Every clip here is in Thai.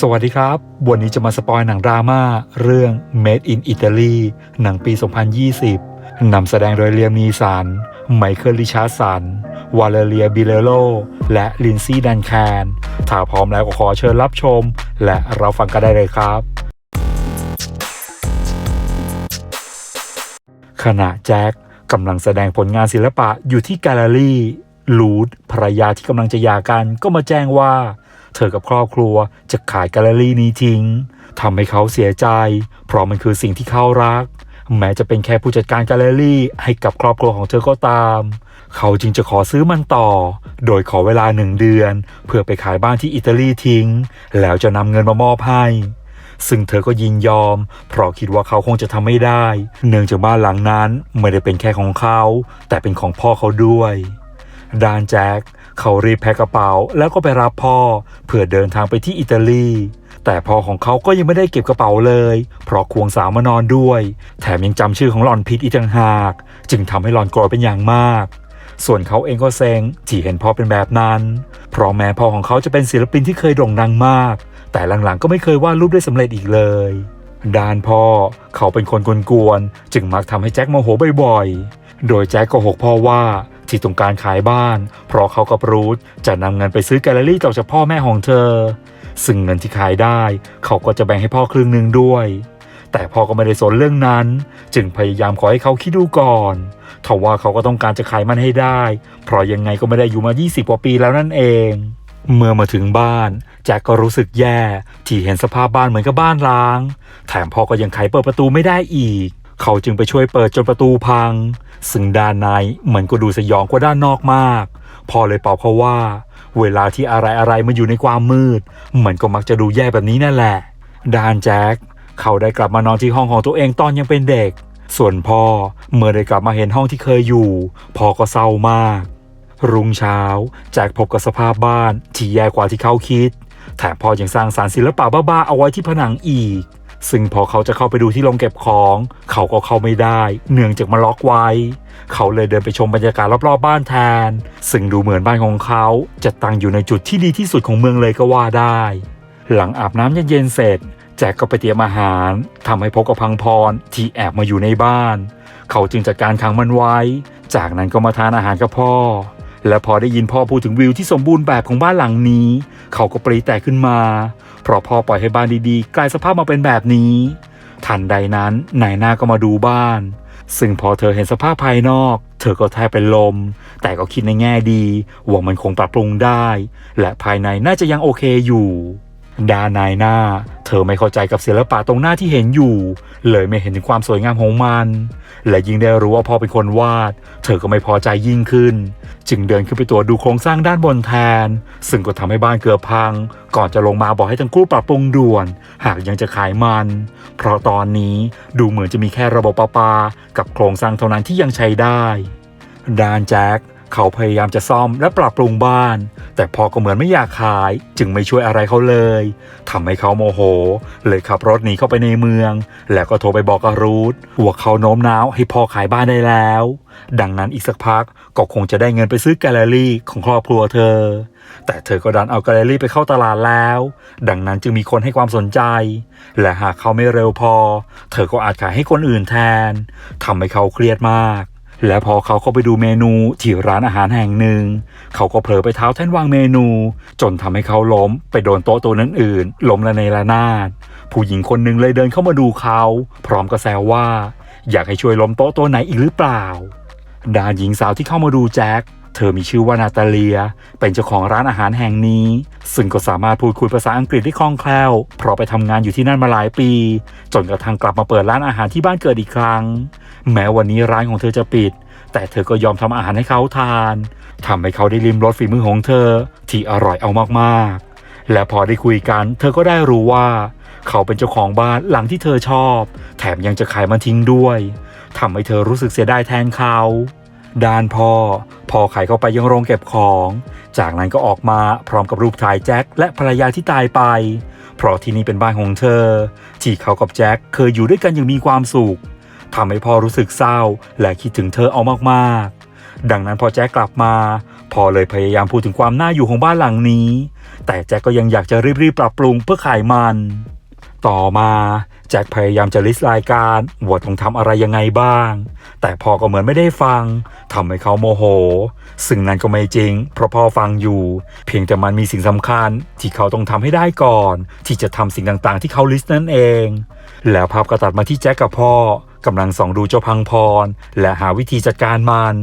สวัสดีครับ วันนี้จะมาสปอยหนังดราม่าเรื่อง Made in Italy หนังปี 2020 นำแสดงโดยเลียมนีสัน ไมเคิลริชาร์สัน วาเลเรียบิเลโล และลินซี่ดันแคนถ้าพร้อมแล้วก็ขอเชิญรับชม และเราฟังกันได้เลยครับ ขณะแจ็คกำลังแสดงผลงานศิลปะอยู่ที่แกลเลอรี่ ลูดภรรยาที่กำลังจะหย่ากันก็มาแจ้งว่า เธอกับครอบครัวจะขายแกลเลอรี่นี้ทิ้งทำให้เขาเสียใจ เพราะมันคือสิ่งที่เขารัก แม้จะเป็นแค่ผู้จัดการแกลเลอรี่ให้กับครอบครัวของเธอก็ตาม เขาจึงจะขอซื้อมันต่อ โดยขอเวลาหนึ่งเดือน เพื่อไปขายบ้านที่อิตาลีทิ้ง แล้วจะนำเงินมามอบให้ซึ่งเธอก็ยินยอม เพราะคิดว่าเขาคงจะทำไม่ได้ เนื่องจากบ้านหลังนั้นไม่ได้เป็นแค่ของเขา แต่เป็นของพ่อเขาด้วย ดานแจ็ค เขารีบแพ็คกระเป๋าแล้วก็ไปรับพ่อ เพื่อเดินทางไปที่อิตาลี แต่พ่อของเขาก็ยังไม่ได้เก็บกระเป๋าเลย เพราะควงสาวมานอนด้วย แถมยังจำชื่อของหลอนผิดอีกต่างหาก จึงทำให้หลอนโกรธเป็นอย่างมากส่วนเขาเองก็เซ็งที่เห็นพ่อเป็นแบบนั้น เพราะแม้พ่อของเขาจะเป็นศิลปินที่เคยโด่งดังมาก แต่หลังๆก็ไม่เคยวาดรูปได้สำเร็จอีกเลย ด้านพ่อเขาเป็นคนกวนๆ จึงมักทำให้แจ็คโมโหบ่อยๆ โดยแจ็คก็หกพ่อว่า ที่ต้องการขายบ้าน เพราะเขากับรูธจะนำเงินไปซื้อแกลเลอรี่ต่อจากพ่อแม่ของเธอ ซึ่งเงินที่ขายได้ เขาก็จะแบ่งให้พ่อครึ่งหนึ่งด้วย แต่พ่อก็ไม่ได้สนเรื่องนั้น จึงพยายามขอให้เขาคิดดูก่อนทว่าเขาก็ต้องการจะขายมันให้ได้ เพราะยังไงก็ไม่ได้อยู่มา 20กว่าปีแล้วนั่นเอง เมื่อมาถึงบ้านแจ็คก็รู้สึกแย่ ที่เห็นสภาพบ้านเหมือนกับบ้านร้าง แถมพ่อก็ยังไขเปิดประตูไม่ได้อีก เขาจึงไปช่วยเปิดจนประตูพัง ซึ่งด้านในเหมือนก็ดูสยองกว่าด้านนอกมากพ่อเลยบอกเขาว่า เวลาที่อะไรอะไรมันอยู่ในความมืดเหมือนก็มักจะดูแย่แบบนี้นั่นแหละด้านแจ็คเขาได้กลับมานอนที่ห้องของตัวเองตอนยังเป็นเด็ก ส่วนพ่อเมื่อได้กลับมาเห็นห้องที่เคยอยู่ พ่อก็เศร้ามาก รุ่งเช้า แจ็คพบกับสภาพบ้านที่แย่กว่าที่เขาคิดแถมพ่อยังสร้างสารศิลปะบ้าๆเอาไว้ที่ผนังอีก ซึ่งพอเขาจะเข้าไปดูที่โรงเก็บของ เขาก็เข้าไม่ได้ เนื่องจากมันล็อกไว้ เขาเลยเดินไปชมบรรยากาศรอบๆบ้านแทน ซึ่งดูเหมือนบ้านของเขาจะตั้งอยู่ในจุดที่ดีที่สุดของเมืองเลยก็ว่าได้ หลังอาบน้ำเย็นๆเสร็จแจ็คก็ไปเตรียมอาหารทำให้พบกับพังพรที่แอบมาอยู่ในบ้าน เขาจึงจัดการขังมันไว้ จากนั้นก็มาทานอาหารกับพ่อ และพอได้ยินพ่อพูดถึงวิวที่สมบูรณ์แบบของบ้านหลังนี้ เขาก็ปรีแตกขึ้นมา เพราะพ่อปล่อยให้บ้านดีๆ กลายสภาพมาเป็นแบบนี้ ทันใดนั้นนายหน้าก็มาดูบ้าน ซึ่งพอเธอเห็นสภาพภายนอก เธอก็แทบเป็นลม แต่ก็คิดในแง่ดีว่ามันคงปรับปรุงได้ และภายในน่าจะยังโอเคอยู่ ดานายหน้า เธอไม่เข้าใจกับศิลปะตรงหน้าที่เห็นอยู่ เลยไม่เห็นถึงความสวยงามของมัน และยิ่งได้รู้ว่าพ่อเป็นคนวาด เธอก็ไม่พอใจยิ่งขึ้น จึงเดินขึ้นไปตรวจดูโครงสร้างด้านบนแทน ซึ่งก็ทำให้บ้านเกือบพัง ก่อนจะลงมาบอกให้ทั้งคู่ปรับปรุงด่วน หากยังจะขายมัน เพราะตอนนี้ดูเหมือนจะมีแค่ระบบประปา กับโครงสร้างเท่านั้นที่ยังใช้ได้ดานแจ็ค เขาพยายามจะซ่อมและปรับปรุงบ้าน แต่พอก็เหมือนไม่อยากขาย จึงไม่ช่วยอะไรเขาเลยทำให้เขาโมโห เลยขับรถหนีเข้าไปในเมือง แล้วก็โทรไปบอกกับรูทว่าเขาโน้มน้าวให้พ่อขายบ้านได้แล้ว ดังนั้นอีกสักพักก็คงจะได้เงินไปซื้อแกลเลอรี่ของครอบครัวเธอ แต่เธอก็ดันเอาแกลเลอรี่ไปเข้าตลาดแล้ว ดังนั้นจึงมีคนให้ความสนใจ และหากเขาไม่เร็วพอ เธอก็อาจขายให้คนอื่นแทนทำให้เขาเครียดมาก และพอเขาเข้าไปดูเมนูที่ร้านอาหารแห่งหนึ่ง เขาก็เผลอไปเท้าแท่นวางเมนู จนทำให้เขาล้มไปโดนโต๊ะตัวนั้นอื่นล้มละในระนาดผู้หญิงคนหนึ่งเลยเดินเข้ามาดูเขา พร้อมกับแซวว่า อยากให้ช่วยล้มโต๊ะตัวไหนอีกหรือเปล่าดานหญิงสาวที่เข้ามาดูแจ็คเธอมีชื่อว่านาตาเลีย เป็นเจ้าของร้านอาหารแห่งนี้ ซึ่งก็สามารถพูดคุยภาษาอังกฤษได้คล่องแคล่ว เพราะไปทำงานอยู่ที่นั่นมาหลายปี จนกระทั่งกลับมาเปิดร้านอาหารที่บ้านเกิดอีกครั้ง แม้วันนี้ร้านของเธอจะปิด แต่เธอก็ยอมทำอาหารให้เขาทานทำให้เขาได้ริมรสฝีมือของเธอ ที่อร่อยเอามากๆ และพอได้คุยกัน เธอก็ได้รู้ว่า เขาเป็นเจ้าของบ้านหลังที่เธอชอบ แถมยังจะขายมันทิ้งด้วยทำให้เธอรู้สึกเสียดายแทนเขาด้านพ่อพ่อขายเข้าไปยังโรงเก็บของ จากนั้นก็ออกมาพร้อมกับรูปถ่ายแจ็คและภรรยาที่ตายไป เพราะที่นี่เป็นบ้านของเธอ ที่เขากับแจ็คเคยอยู่ด้วยกันอย่างมีความสุข ทำให้พ่อรู้สึกเศร้า และคิดถึงเธอเอามากๆ ดังนั้นพอแจ็คกลับมาพ่อเลยพยายามพูดถึงความน่าอยู่ของบ้านหลังนี้ แต่แจ็คก็ยังอยากจะรีบๆปรับปรุงเพื่อขายมัน ต่อมาแจ็คพยายามจะลิสต์รายการว่าต้องทำอะไรยังไงบ้าง แต่พอก็เหมือนไม่ได้ฟังทำให้เขาโมโห ซึ่งนั่นก็ไม่จริง เพราะพ่อฟังอยู่ เพียงแต่มันมีสิ่งสำคัญ ที่เขาต้องทำให้ได้ก่อน ที่จะทำสิ่งต่างๆ ที่เขาลิสต์นั่นเอง แล้วภาพก็ตัดมาที่แจ็คกับพ่อ กำลังส่องดูเจ้าพังพร และหาวิธีจัดการมัน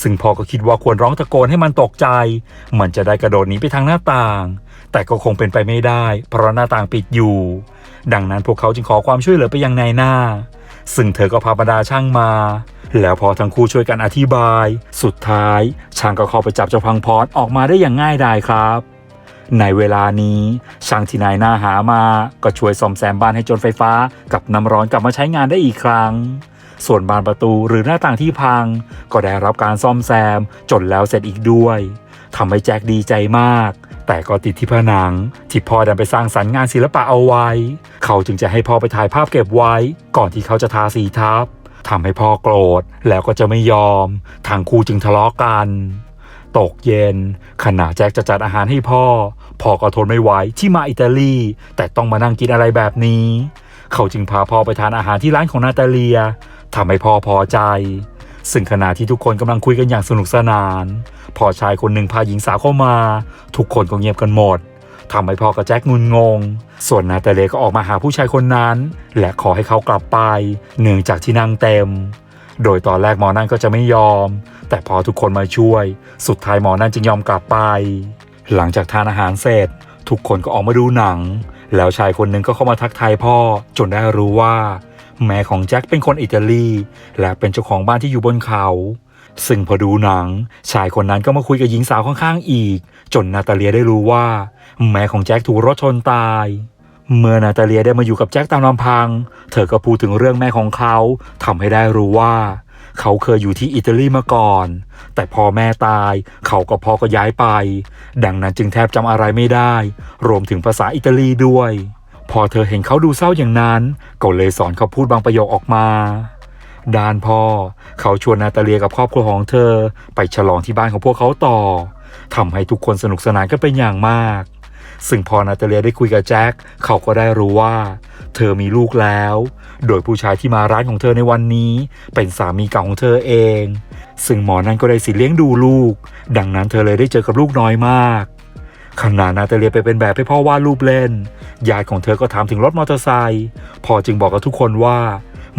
ซึ่งพ่อก็คิดว่าควรร้องตะโกนให้มันตกใจ มันจะได้กระโดดหนีไปทางหน้าต่าง แต่ก็คงเป็นไปไม่ได้ เพราะหน้าต่างปิดอยู่ ดังนั้นพวกเขาจึงขอความช่วยเหลือไปยังนายหน้า ซึ่งเธอก็พาบรรดาช่างมา แล้วพอทั้งคู่ช่วยกันอธิบาย สุดท้ายช่างก็เข้าไปจับเจ้าพังพรออกมาได้อย่างง่ายดายครับ ในเวลานี้ช่างที่นายหน้าหามาก็ช่วยซ่อมแซมบ้านให้จนไฟฟ้ากับน้ำร้อนกลับมาใช้งานได้อีกครั้ง ส่วนบานประตูหรือหน้าต่างที่พัง ก็ได้รับการซ่อมแซมจนแล้วเสร็จอีกด้วยทำให้แจ็คดีใจมาก แต่ก็ติดที่ผนัง ที่พ่อดันไปสร้างสรรค์งานศิลปะเอาไว้ เขาจึงจะให้พ่อไปถ่ายภาพเก็บไว้ ก่อนที่เขาจะทาสีทับทำให้พ่อโกรธแล้วก็จะไม่ยอม ทางคู่จึงทะเลาะกัน ตกเย็น ขณะแจ็คจะจัดอาหารให้พ่อ พ่อก็ทนไม่ไหวที่มาอิตาลี แต่ต้องมานั่งกินอะไรแบบนี้ เขาจึงพาพ่อไปทานอาหารที่ร้านของนาตาเลียทำให้พ่อพอใจ ซึ่งขณะที่ทุกคนกำลังคุยกันอย่างสนุกสนานพ่อชายคนหนึ่งพาหญิงสาวเข้ามา ทุกคนก็เงียบกันหมดทำให้พ่อกับแจ็คงุนงง ส่วนนาตาเลียก็ออกมาหาผู้ชายคนนั้น และขอให้เขากลับไป เนื่องจากที่นั่งเต็ม โดยตอนแรกหมอนั่นก็จะไม่ยอม แต่พอทุกคนมาช่วย สุดท้ายหมอนั่นจึงยอมกลับไป หลังจากทานอาหารเสร็จ ทุกคนก็ออกมาดูหนัง แล้วชายคนหนึ่งก็เข้ามาทักทายพ่อ จนได้รู้ว่า แม่ของแจ็คเป็นคนอิตาลี และเป็นเจ้าของบ้านที่อยู่บนเขา ซึ่งพอดูหนัง ชายคนนั้นก็มาคุยกับหญิงสาวข้างๆอีก จนนาตาเลียได้รู้ว่า แม่ของแจ็คถูกรถชนตาย เมื่อนาตาเลียได้มาอยู่กับแจ็คตามลำพัง เธอก็พูดถึงเรื่องแม่ของเขาทำให้ได้รู้ว่า เขาเคยอยู่ที่อิตาลีมาก่อน แต่พอแม่ตาย เขากับพ่อก็ย้ายไป ดังนั้นจึงแทบจำอะไรไม่ได้ รวมถึงภาษาอิตาลีด้วย พอเธอเห็นเขาดูเศร้าอย่างนั้น ก็เลยสอนเขาพูดบางประโยคออกมาด้านพ่อ เขาชวนนาตาเลียกับครอบครัวของเธอ ไปฉลองที่บ้านของพวกเขาต่อทำให้ทุกคนสนุกสนานกันเป็นอย่างมาก ซึ่งพอนาตาเลียได้คุยกับแจ็คเขาก็ได้รู้ว่า เธอมีลูกแล้ว โดยผู้ชายที่มาร้านของเธอในวันนี้ เป็นสามีเก่าของเธอเอง ซึ่งหมอนั้นก็ได้สิเลี้ยงดูลูก ดังนั้นเธอเลยได้เจอกับลูกน้อยมากขณะนาตาเลียไปเป็นแบบให้พ่อวาดรูปเล่น ญาติของเธอก็ถามถึงรถมอเตอร์ไซค์ พ่อจึงบอกกับทุกคนว่า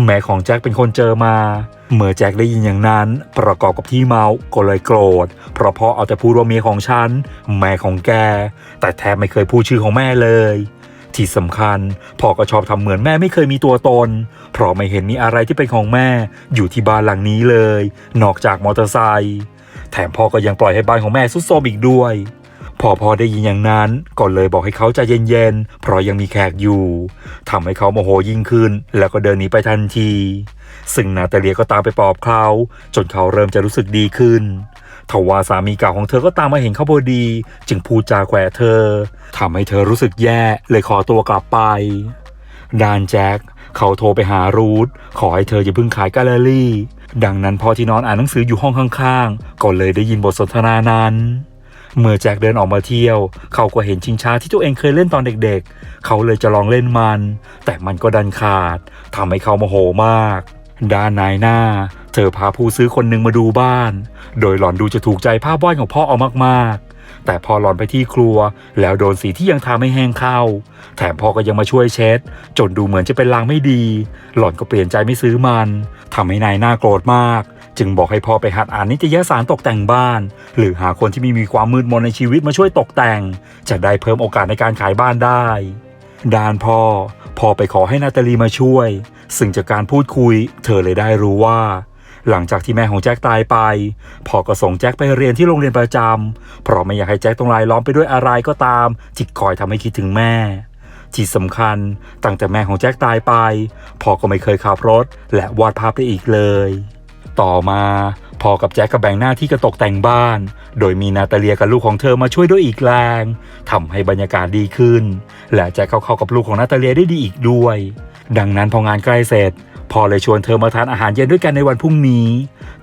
แม่ของแจ็คเป็นคนเจอมา เมื่อแจ็คได้ยินอย่างนั้น ประกอบกับที่เมาก็เลยโกรธ เพราะพ่อเอาแต่พูดว่าเมียของฉัน แม่ของแก แต่แทบไม่เคยพูดชื่อของแม่เลย ที่สำคัญพ่อก็ชอบทำเหมือนแม่ไม่เคยมีตัวตน เพราะไม่เห็นมีอะไรที่เป็นของแม่อยู่ที่บ้านหลังนี้เลย นอกจากมอเตอร์ไซค์แถมพ่อก็ยังปล่อยให้บ้านของแม่สุดโทรมอีกด้วย พอพอได้ยินอย่างนั้นก็เลยบอกให้เขาใจเย็นๆ เพราะยังมีแขกอยู่ทำให้เขาโมโหยิ่งขึ้น แล้วก็เดินหนีไปทันที ซึ่งนาตาเลียก็ตามไปปลอบเขา จนเขาเริ่มจะรู้สึกดีขึ้นทว่าสามีเก่าของเธอก็ตามมาเห็นเขาพอดี จึงพูดจาแขวะเธอทำให้เธอรู้สึกแย่เลยขอตัวกลับไปดานแจ็คเขาโทรไปหารูทขอให้เธออย่าเพิ่งขายแกลเลอรี่ ดังนั้นพอที่นอนอ่านหนังสืออยู่ห้องข้างๆ ก็เลยได้ยินบทสนทนานั้น เมื่อแจ็คเดินออกมาเที่ยว เขาก็เห็นชิงช้าที่ตัวเองเคยเล่นตอนเด็กๆ เขาเลยจะลองเล่นมัน แต่มันก็ดันขาดทำให้เขาโมโหมาก ด้านนายหน้า เธอพาผู้ซื้อคนหนึ่งมาดูบ้าน โดยหล่อนดูจะถูกใจภาพวาดของพ่อเอามากๆ แต่พอหล่อนไปที่ครัว แล้วโดนสีที่ยังทาไม่แห้งเข้า แถมพ่อก็ยังมาช่วยเช็ด จนดูเหมือนจะเป็นลางไม่ดี หล่อนก็เปลี่ยนใจไม่ซื้อมันทำให้นายหน้าโกรธมาก จึงบอกให้พ่อไปหัดอ่านนิตยสารตกแต่งบ้าน หรือหาคนที่มีมีความมืดมนในชีวิตมาช่วยตกแต่ง จะได้เพิ่มโอกาสในการขายบ้านได้ด้านพ่อพ่อไปขอให้นาตาลีมาช่วย ซึ่งจากการพูดคุย เธอเลยได้รู้ว่า หลังจากที่แม่ของแจ็คตายไปพ่อก็ส่งแจ็คไปเรียนที่โรงเรียนประจำเพราะไม่อยากให้แจ็คต้องรายล้อมไปด้วยอะไรก็ตามที่คอยทำให้คิดถึงแม่ที่สำคัญตั้งแต่แม่ของแจ็คตายไปพ่อก็ไม่เคยขับรถ และวาดภาพได้อีกเลย ต่อมาพอกับแจ็คก็แบ่งหน้าที่กันตกแต่งบ้าน โดยมีนาตาเลียกับลูกของเธอมาช่วยด้วยอีกแรงทำให้บรรยากาศดีขึ้น และแจ็คเขาเข้ากับลูกของนาตาเลียได้ดีอีกด้วย ดังนั้นพองานใกล้เสร็จพ่อเลยชวนเธอมาทานอาหารเย็นด้วยกันในวันพรุ่งนี้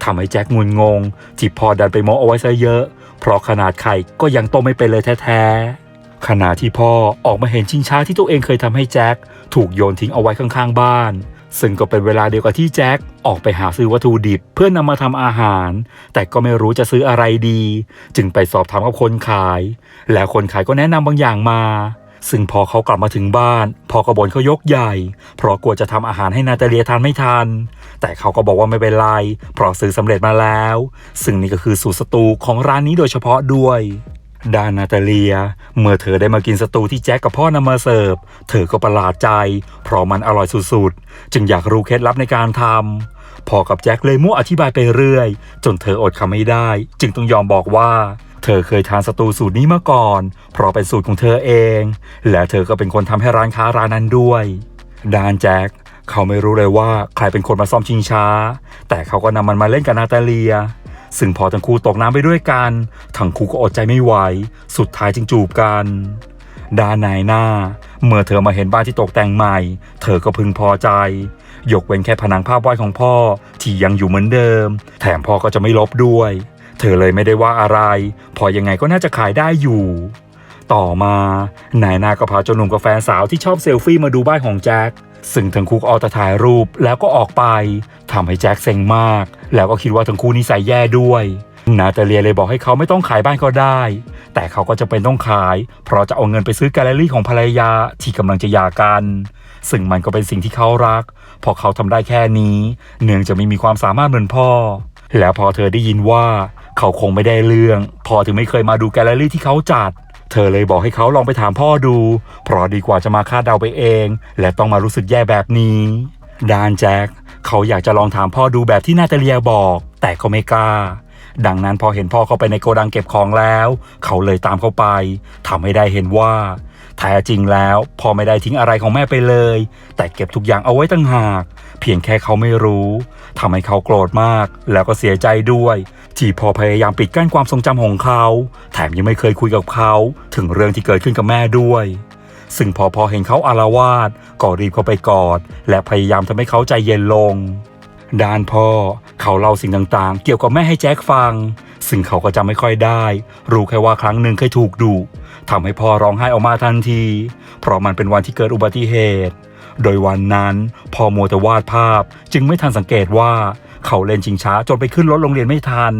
ทำให้แจ็คงุนงง ที่พ่อดันไปโมเอาไว้ซะเยอะ เพราะขนาดไข่ก็ยังต้มไม่เป็นเลยแท้ๆขณะที่พ่อออกมาเห็นชิงช้าที่ตัวเองเคยทำให้แจ็คถูกโยนทิ้งเอาไว้ข้างๆบ้าน ซึ่งก็เป็นเวลาเดียวกับที่แจ็คออกไปหาซื้อวัตถุดิบเพื่อนำมาทำอาหาร แต่ก็ไม่รู้จะซื้ออะไรดี จึงไปสอบถามกับคนขาย แล้วคนขายก็แนะนำบางอย่างมา ซึ่งพอเขากลับมาถึงบ้านพอก็บ่นเขายกใหญ่ เพราะกลัวจะทำอาหารให้นาตาเลียทานไม่ทัน แต่เขาก็บอกว่าไม่เป็นไร เพราะซื้อสำเร็จมาแล้ว ซึ่งนี่ก็คือสูตรสตูของร้านนี้โดยเฉพาะด้วย ด้านนาตาเลีย เมื่อเธอได้มากินสตูที่แจ็คกับพ่อนำมาเสิร์ฟ เธอก็ประหลาดใจ เพราะมันอร่อยสุดๆ จึงอยากรู้เคล็ดลับในการทำพ่อกับแจ็คเลยมั่วอธิบายไปเรื่อย จนเธออดคำไม่ได้ จึงต้องยอมบอกว่า เธอเคยทานสตูสูตรนี้มาก่อน เพราะเป็นสูตรของเธอเอง และเธอก็เป็นคนทำให้ร้านค้าร้านนั้นด้วยดานแจ็คเขาไม่รู้เลยว่าใครเป็นคนมาซ่อมชิงช้า แต่เขาก็นำมันมาเล่นกับนาตาเลีย ซึ่งพอทั้งคู่ตกน้ำไปด้วยกัน ทั้งคู่ก็อดใจไม่ไหว สุดท้ายจึงจูบกัน ด้านนายหน้า เมื่อเธอมาเห็นบ้านที่ตกแต่งใหม่ เธอก็พึงพอใจ ยกเว้นแค่ผนังภาพวาดของพ่อที่ยังอยู่เหมือนเดิม แถมพ่อก็จะไม่ลบด้วย เธอเลยไม่ได้ว่าอะไร พอยังไงก็น่าจะขายได้อยู่ ต่อมานายนาก็พาเจ้าหนุ่มกับแฟนสาวที่ชอบเซลฟี่มาดูบ้านของแจ็คซึ่งทั้งคู่ก็เอาแต่ถ่ายรูปแล้วก็ออกไปทำให้แจ็คเซ็งมาก แล้วก็คิดว่าทั้งคู่นิสัยแย่ด้วย นาตาเลียเลยบอกให้เขาไม่ต้องขายบ้านก็ได้ แต่เขาก็จะเป็นต้องขาย เพราะจะเอาเงินไปซื้อแกลเลอรี่ของภรรยาที่กำลังจะหย่ากัน ซึ่งมันก็เป็นสิ่งที่เขารัก พอเขาทำได้แค่นี้ เนื่องจะไม่มีความสามารถเหมือนพ่อ แล้วพอเธอได้ยินว่า เขาคงไม่ได้เรื่อง พอถึงไม่เคยมาดูแกลเลอรี่ที่เขาจัด เธอเลยบอกให้เขาลองไปถามพ่อดู เพราะดีกว่าจะมาคาดเดาไปเอง และต้องมารู้สึกแย่แบบนี้ดานแจ็คเขาอยากจะลองถามพ่อดูแบบที่นาตาเลียบอก แต่ก็ไม่กล้า ดังนั้นพอเห็นพ่อเข้าไปในโกดังเก็บของแล้ว เขาเลยตามเข้าไปทำให้ได้เห็นว่าแท้จริงแล้วพ่อไม่ได้ทิ้งอะไรของแม่ไปเลย แต่เก็บทุกอย่างเอาไว้ตั้งหาก เพียงแค่เขาไม่รู้ ทำให้เขาโกรธมาก แล้วก็เสียใจด้วย ที่พอพยายามปิดกั้นความทรงจำของเขา แถมยังไม่เคยคุยกับเขา ถึงเรื่องที่เกิดขึ้นกับแม่ด้วย ซึ่งพอพอเห็นเขาอารวาสก็รีบเข้าไปกอด และพยายามทำให้เขาใจเย็นลง ด้านพ่อเขาเล่าสิ่งต่างๆ เกี่ยวกับแม่ให้แจ็คฟัง ซึ่งเขาก็จำไม่ค่อยได้ รู้แค่ว่าครั้งหนึ่งเคยถูกดุทำให้พ่อร้องไห้ออกมาทันที เพราะมันเป็นวันที่เกิดอุบัติเหตุ โดยวันนั้นพ่อมัวแต่วาดภาพจึงไม่ทันสังเกตว่าเขาเล่นชิงช้าจนไปขึ้นรถโรงเรียนไม่ทัน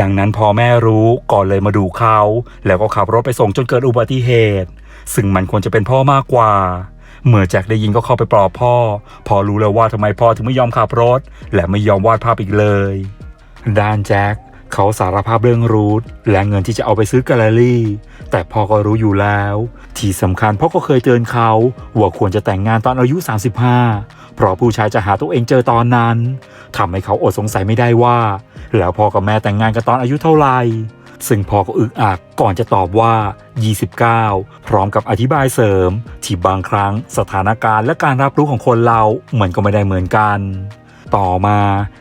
ดังนั้นพอแม่รู้ก่อนเลยมาดูเขา แล้วก็ขับรถไปส่งจนเกิดอุบัติเหตุ ซึ่งมันควรจะเป็นพ่อมากกว่า เมื่อแจ็คได้ยินก็เข้าไปปลอบพ่อ พอรู้แล้วว่าทำไมพ่อถึงไม่ยอมขับรถ และไม่ยอมวาดภาพอีกเลย ด้านแจ็ค เขาสารภาพเรื่องรูทและเงินที่จะเอาไปซื้อแกลเลอรี่ แต่พ่อก็รู้อยู่แล้ว ที่สำคัญพ่อก็เคยเตือนเขาว่าควรจะแต่งงานตอนอายุ 35 เพราะผู้ชายจะหาตัวเองเจอตอนนั้นทำให้เขาอดสงสัยไม่ได้ว่า แล้วพ่อกับแม่แต่งงานกันตอนอายุเท่าไหร่ซึ่งพ่อก็อึกอักก่อนจะตอบว่า 29 พร้อมกับอธิบายเสริม ที่บางครั้งสถานการณ์และการรับรู้ของคนเราเหมือนก็ไม่ได้เหมือนกัน ต่อมา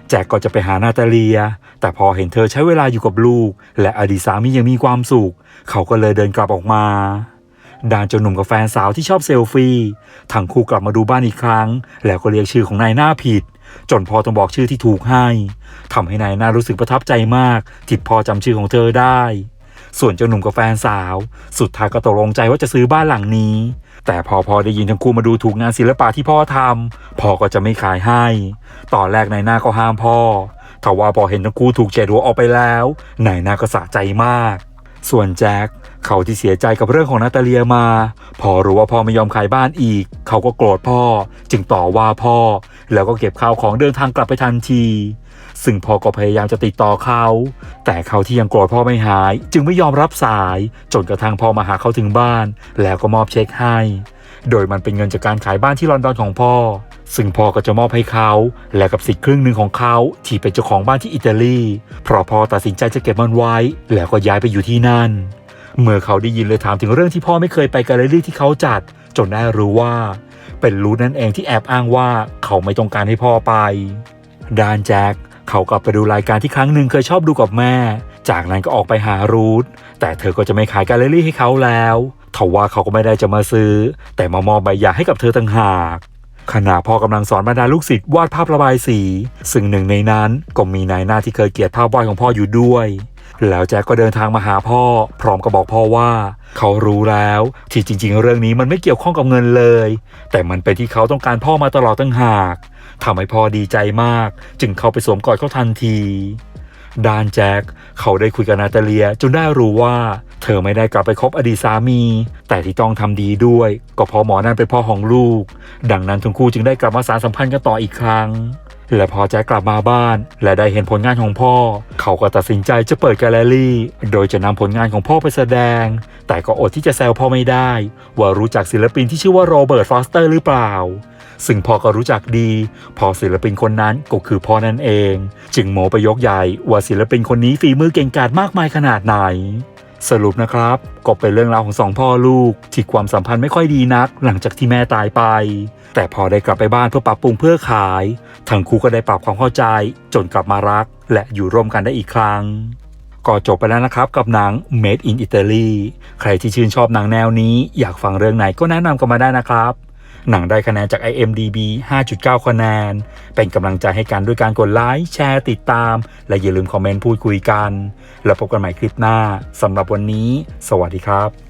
แจ็คก็จะไปหานาตาเลีย แต่พอเห็นเธอใช้เวลาอยู่กับลูก และอดีตสามียังมีความสุข เขาก็เลยเดินกลับออกมาด้านเจ้าหนุ่มกับแฟนสาวที่ชอบเซลฟี่ทั้งคู่กลับมาดูบ้านอีกครั้ง แล้วก็เรียกชื่อของนายหน้าผิด จนพอต้องบอกชื่อที่ถูกให้ทำให้นายหน้ารู้สึกประทับใจมาก ที่พอจำชื่อของเธอได้ ส่วนเจ้าหนุ่มกับแฟนสาว สุดท้ายก็ตกลงใจว่าจะซื้อบ้านหลังนี้ แต่พอพอได้ยินทั้งคู่มาดูถูกงานศิลปะที่พ่อทำพ่อก็จะไม่ขายให้ ตอนแรกนายหน้าก็ห้ามพ่อแต่ว่าพอเห็นทั้งคู่ถูกเฉดหัวออกไปแล้วนายหน้าก็สะใจมาก ส่วนแจ็คเขาที่เสียใจกับเรื่องของนาตาเลียมา พอรู้ว่าพ่อไม่ยอมขายบ้านอีก เขาก็โกรธพ่อ จึงต่อว่าพ่อ แล้วก็เก็บข้าวของเดินทางกลับไปทันที ซึ่งพ่อก็พยายามจะติดต่อเขา แต่เขาที่ยังโกรธพ่อไม่หาย จึงไม่ยอมรับสาย จนกระทั่งพ่อมาหาเขาถึงบ้าน แล้วก็มอบเช็คให้ โดยมันเป็นเงินจากการขายบ้านที่ลอนดอนของพ่อ ซึ่งพ่อก็จะมอบให้เขา และกับสิทธิ์ครึ่งหนึ่งของเขาที่เป็นเจ้าของบ้านที่อิตาลีเพราะพ่อตัดสินใจจะเก็บมันไว้ แล้วก็ย้ายไปอยู่ที่นั่น เมื่อเขาได้ยินเลยถามถึงเรื่องที่พ่อไม่เคยไปแกลเลอรี่ที่เขาจัด จนได้รู้ว่าเป็นรู้นั่นเองที่แอบอ้างว่าเขาไม่ต้องการให้พ่อไป ดานแจ็ค เขากลับไปดูรายการที่ครั้งหนึ่งเคยชอบดูกับแม่ จากนั้นก็ออกไปหารูทแต่เธอก็จะไม่ขายแกลเลอรี่ให้เขาแล้วทว่าเขาก็ไม่ได้จะมาซื้อ แต่มามอบใบหย่าให้กับเธอต่างหากขณะพ่อกำลังสอนบรรดาลูกศิษย์วาดภาพระบายสี ซึ่งหนึ่งในนั้นก็มีนายหน้าที่เคยเกลียดภาพวาดของพ่ออยู่ด้วย แล้วแจ็คก็เดินทางมาหาพ่อ พร้อมกับบอกพ่อว่า เขารู้แล้ว ที่จริงๆ เรื่องนี้มันไม่เกี่ยวข้องกับเงินเลย แต่มันเป็นที่เขาต้องการพ่อมาตลอดตั้งหาก ทำให้พ่อดีใจมาก จึงเข้าไปสวมกอดเขาทันทีดานแจ็คเขาได้คุยกับนาตาเลีย จนได้รู้ว่า เธอไม่ได้กลับไปคบอดีตสามี แต่ที่ต้องทำดีด้วย ก็เพราะหมอนั่นเป็นพ่อของลูก ดังนั้นทั้งคู่จึงได้กลับมาสานสัมพันธ์กันต่ออีกครั้ง และพอแจ็คกลับมาบ้าน และได้เห็นผลงานของพ่อ เขาก็ตัดสินใจจะเปิดแกลเลอรี่ โดยจะนำผลงานของพ่อไปแสดง แต่ก็อดที่จะแซวพ่อไม่ได้ ว่ารู้จักศิลปินที่ชื่อว่าโรเบิร์ตฟอสเตอร์หรือเปล่า ซึ่งพ่อก็รู้จักดี พอศิลปินคนนั้นก็คือพ่อนั่นเอง จึงโมไปยกใหญ่ว่าศิลปินคนนี้ฝีมือเก่งกาจมากมายขนาดไหนสรุปนะครับ ก็เป็นเรื่องราวของสองพ่อลูก ที่ความสัมพันธ์ไม่ค่อยดีนัก หลังจากที่แม่ตายไป แต่พอได้กลับไปบ้านเพื่อปรับปรุงเพื่อขาย ทั้งคู่ก็ได้ปรับความเข้าใจ จนกลับมารัก และอยู่ร่วมกันได้อีกครั้ง ก็จบไปแล้วนะครับกับหนัง Made in Italy ใครที่ชื่นชอบหนังแนวนี้ อยากฟังเรื่องไหนก็แนะนำกันมาได้นะครับ หนังได้คะแนนจาก IMDB 5.9 คะแนน เป็นกำลังใจให้กันด้วยการกดไลค์ แชร์ติดตาม และอย่าลืมคอมเมนต์พูดคุยกัน แล้วพบกันใหม่คลิปหน้าสำหรับวันนี้ สวัสดีครับ